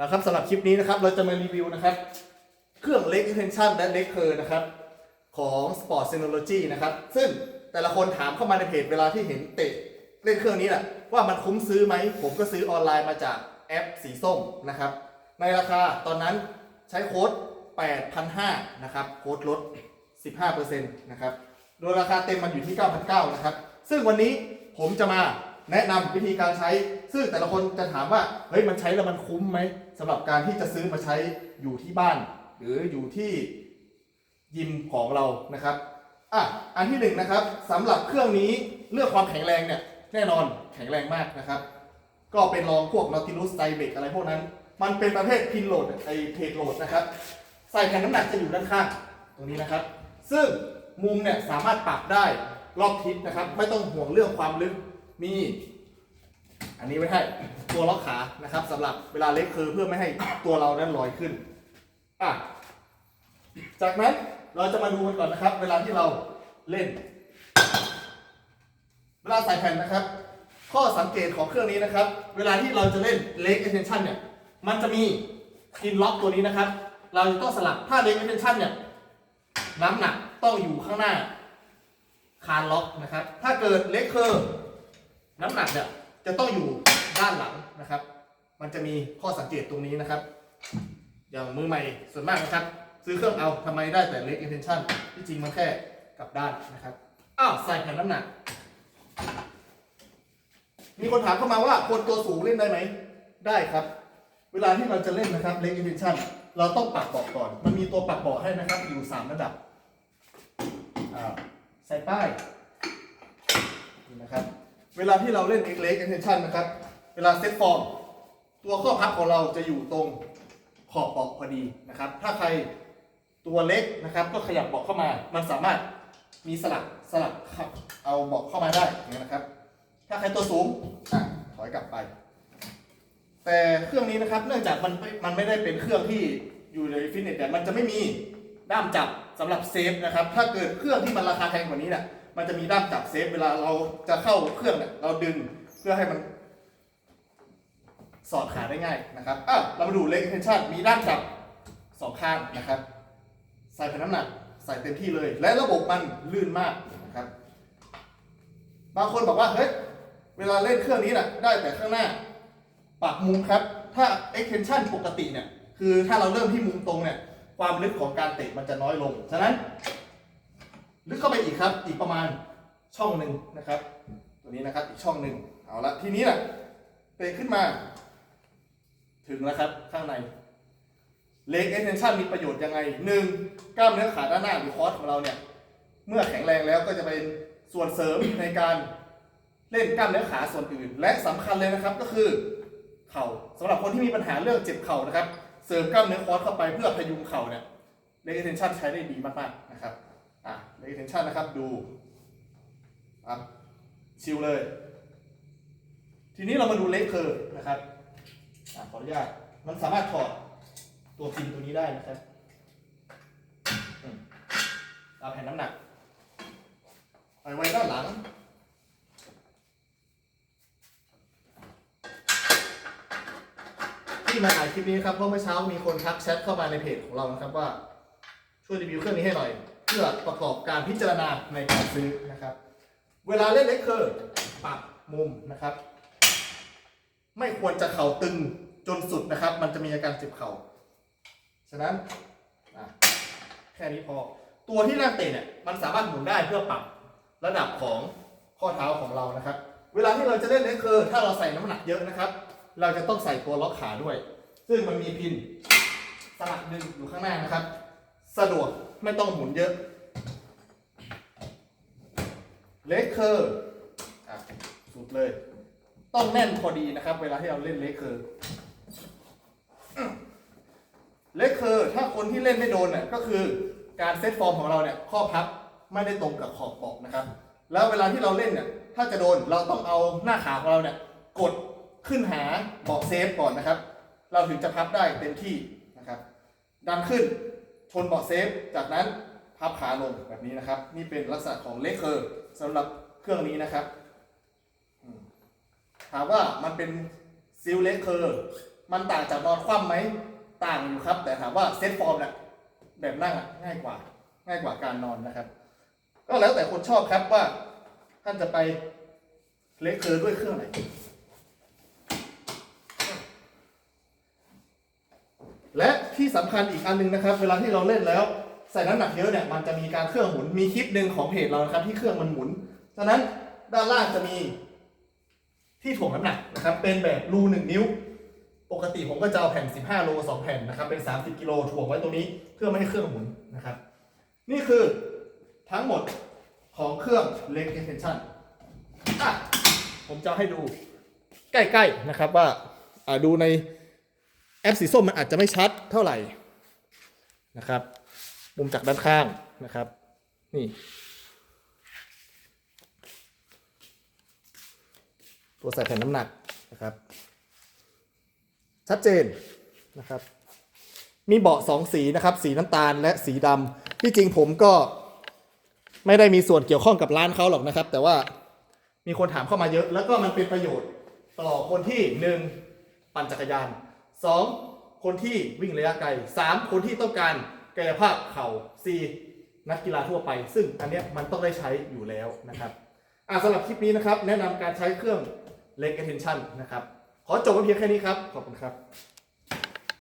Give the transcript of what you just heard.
นะครับสำหรับคลิปนี้นะครับเราจะมารีวิวนะครับ เครื่อง Leg Extension และ Leg Curl นะครับ ของ Sport Synology นะครับ ซึ่งแต่ละคนถามเข้ามาในเพจเวลาที่เห็นเตะเล่นเครื่องนี้แหละว่ามันคุ้มซื้อไหม ผมก็ซื้อออนไลน์มาจากแอปสีส้มนะครับ ในราคาตอนนั้นใช้โค้ด 8,500 นะครับ โค้ดลด 15%นะครับ โดยราคาเต็มมันอยู่ที่ 9,900 นะครับ ซึ่งวันนี้ผมจะมา แนะนำวิธีการใช้ ซึ่งแต่ละคนจะถามว่าเฮ้ยมันใช้แล้วมันคุ้มไหมสำหรับการที่จะซื้อมาใช้อยู่ที่บ้าน หรืออยู่ที่ยิมของเรานะครับอะอันที่หนึ่งนะครับสำหรับเครื่องนี้เรื่องความแข็งแรงเนี่ยแน่นอนแข็งแรงมากนะครับ ก็เป็นรองพวก Nautilus s t y b e c อะไรพวกนั้น มันเป็นประเภทพินโหลดไอเพจโหลดนะครับใส่แผ่นน้ำหนักจะอยู่ด้านข้างตรงนี้นะครับ ซึ่งมุมเนี่ยสามารถปรับได้รอบทิศนะครับ ไม่ต้องห่วงเรื่องความลึก มี อันนี้ไว้ให้ตัวล็อกขานะครับสำหรับเวลาเล็กคือเพื่อไม่ให้ตัวเรานั้นลอยขึ้นอะจากนั้นเราจะมาดูกันก่อนนะครับ เวลาที่เราเล่น เวลาใส่แผ่นนะครับ ข้อสังเกตของเครื่องนี้นะครับ เวลาที่เราจะเล่นเล็ก extension เนี่ยมันจะมีพินล็อกตัวนี้นะครับ เราจะต้องสลับถ้าเล็ก extension เนี่ยน้ำหนักต้องอยู่ข้างหน้าคานล็อกนะครับ ถ้าเกิดเล็กเคอร์ น้ำหนักเนี่ยจะต้องอยู่ด้านหลังนะครับ มันจะมีข้อสังเกตตรงนี้นะครับ อย่างมือใหม่ส่วนมากนะครับ ซื้อเครื่องเอาทำไมได้แต่เล็ก intention ที่จริงมันแค่กลับด้านนะครับอ้าวใส่แผ่นน้ำหนัก มีคนถามเข้ามาว่าคนตัวสูงเล่นได้ไหมได้ครับ เวลาที่เราจะเล่นนะครับเล็ก intention เราต้องปรับเบาะก่อน มันมีตัวปรับเบาะให้นะครับ อยู่ 3 ระดับอ่าใส่ป้ายนี่นะครับ เวลาที่เราเล่นเล็ก intention นะครับ เวลาเซตฟอร์มตัวข้อพับของเราจะอยู่ตรงขอบเบาะพอดีนะครับ ถ้าใครตัวเล็กนะครับ ก็ขยับบาะเข้ามา มันสามารถมีสลักสลักขับเอาบาะเข้ามาได้อย่างนี้นะครับ ถ้าใครตัวสูงอะถอยกลับไป แต่เครื่องนี้นะครับ เนื่องจากมันมันไม่ได้เป็นเครื่องที่อยู่ในฟิตเนสแต่มันจะไม่มีด้ามจับสำหรับเซฟนะครับ ถ้าเกิดเครื่องที่มันราคาแพงกว่านี้เนี่ย มันจะมีด้ามจับเซฟเวลาเราจะเข้าเครื่องเนี่ยเราดึงเพื่อให้มัน สอดขาได้ง่ายนะครับอะเรามาดูเล็กเทนชั่นมีด้ามจับสองข้างนะครับ ใส่แผ่นน้ำหนัก ใส่เต็มที่เลย และระบบมันลื่นมากนะครับบางคนบอกว่าเฮ้ยเวลาเล่นเครื่องนี้น่ะได้แต่ข้างหน้าปรับมุมครับ ถ้า extension ปกติเนี่ย คือถ้าเราเริ่มที่มุมตรงเนี่ย ความลึกของการเตะมันจะน้อยลง ฉะนั้น ลึกเข้าไปอีกครับ อีกประมาณช่องหนึ่งนะครับ ตัวนี้นะครับอีกช่องหนึ่งเอาละทีนี้น่ะเตะขึ้นมา ถึงแล้วครับข้างในเล็ก extension มีประโยชน์ยังไงหนึ่งกล้ามเนื้อขาด้านหน้าหรือคอร์สของเราเนี่ย เมื่อแข็งแรงแล้วก็จะเป็นส่วนเสริมในการเล่นกล้ามเนื้อขาส่วนอื่น และสำคัญเลยนะครับก็คือเข่าสำหรับคนที่มีปัญหาเรื่องเจ็บเข่านะครับ เสริมกล้ามเนื้อคอร์สเข้าไปเพื่อพยุงเข่าเนี่ยเล็ก extension ใช้ได้ดีมากๆนะครับ อะเล็ก extension นะครับดูอะชิลเลย ทีนี้เรามาดูเล็กเคอร์นะครับอะขออนุญาตมันสามารถถอดตัวพิมพ์ตัวนี้ได้นะครับอืมเอาแผ่นน้ำหนักไปไว้ด้านหลังที่มาถ่ายคลิปนี้ครับเพราะเมื่อเช้ามีคนทักแชทเข้ามาในเพจของเรานะครับว่าช่วยรีวิวเครื่องนี้ให้หน่อย พื่อประกอบการพิจารณาในการซื้อนะครับ เวลาเล่นเล็กเคอร์ปรับมุมนะครับ ไม่ควรจะเข่าตึงจนสุดนะครับ มันจะมีอาการเจ็บเข่าฉะนั้นแค่นี้พอ ตัวที่นั่งเตะเนี่ยมันสามารถหมุนได้เพื่อปรับระดับของข้อเท้าของเรานะครับ เวลาที่เราจะเล่นเลคเคอร์ถ้าเราใส่น้ำหนักเยอะนะครับ เราจะต้องใส่ตัวล็อกขาด้วย ซึ่งมันมีพินสลักดึงอยู่ข้างหน้านะครับ สะดวก ไม่ต้องหมุนเยอะเลคเคอร์สุดเลย ต้องแน่นพอดีนะครับ เวลาที่เราเล่นเลคเคอร์เลคเคอร์ถ้าคนที่เล่นไม่โดนเนี่ยก็คือการเซตฟอร์มของเราเนี่ยข้อพับไม่ได้ตรงกับขอบปอกนะครับ แล้วเวลาที่เราเล่นเนี่ยถ้าจะโดนเราต้องเอาหน้าขาของเราเนี่ยกดขึ้นหาเบาะเซฟก่อนนะครับ เราถึงจะพับได้เต็มที่นะครับ ดันขึ้น ชนเบาะเซฟ จากนั้นพับขาลงแบบนี้นะครับ นี่เป็นลักษณะของเลคเคอร์สำหรับเครื่องนี้นะครับ ถามว่ามันเป็นซิลเลคเคอร์มันต่างจากนอนคว่ำไหมต่างอยู่ครับ แต่ถามว่าเซตฟอร์มเนี่ยแบบนั่งง่ายกว่า ง่ายกว่าการนอนนะครับ ก็แล้วแต่คนชอบครับว่าท่านจะไปเล็กเคอร์ด้วยเครื่องไหน และ ที่สำคัญอีกอันหนึงนะครับ เวลาที่เราเล่นแล้วใส่น้ำหนักเยอะเนี่ยมันจะมีการเครื่องหมุนมีคลิปหนึ่งของเพจเรานะครับที่เครื่องมันหมุนฉะนั้นด้านล่างจะมีที่ถ่วงน้ำหนักนะครับเป็นแบบรูหนึ่งนิ้ว ปกติผมก็จะเอาแผ่น 15 โล 2 แผ่นนะครับเป็น 30 กิโลถ่วงไว้ตรงนี้เพื่อไม่ให้เครื่องหมุนนะครับ นี่คือทั้งหมดของเครื่อง leg extension อะผมจะให้ดูใกล้ๆนะครับว่าดูใน แอปสีส้มมันอาจจะไม่ชัดเท่าไหร่นะครับ มุมจากด้านข้างนะครับ นี่ตัวใส่แผ่นน้ำหนักนะครับ ชัดเจนนะครับ มีเบาะสองสีนะครับ สีน้ำตาลและสีดำที่จริงผมก็ไม่ได้มีส่วนเกี่ยวข้องกับร้านเขาหรอกนะครับ แต่ว่ามีคนถามเข้ามาเยอะ แล้วก็มันเป็นประโยชน์ต่อคนที่หนึ่งปั่นจักรยาน สองคนที่วิ่งระยะไกลสามคนที่ต้องการกายภาพเข่าสี่นักกีฬาทั่วไป ซึ่งอันเนี้ยมันต้องได้ใช้อยู่แล้วนะครับอ่าสำหรับคลิปนี้นะครับ แนะนำการใช้เครื่อง leg extension นะครับ ขอจบไว้เพียงแค่นี้ครับ ขอบคุณครับ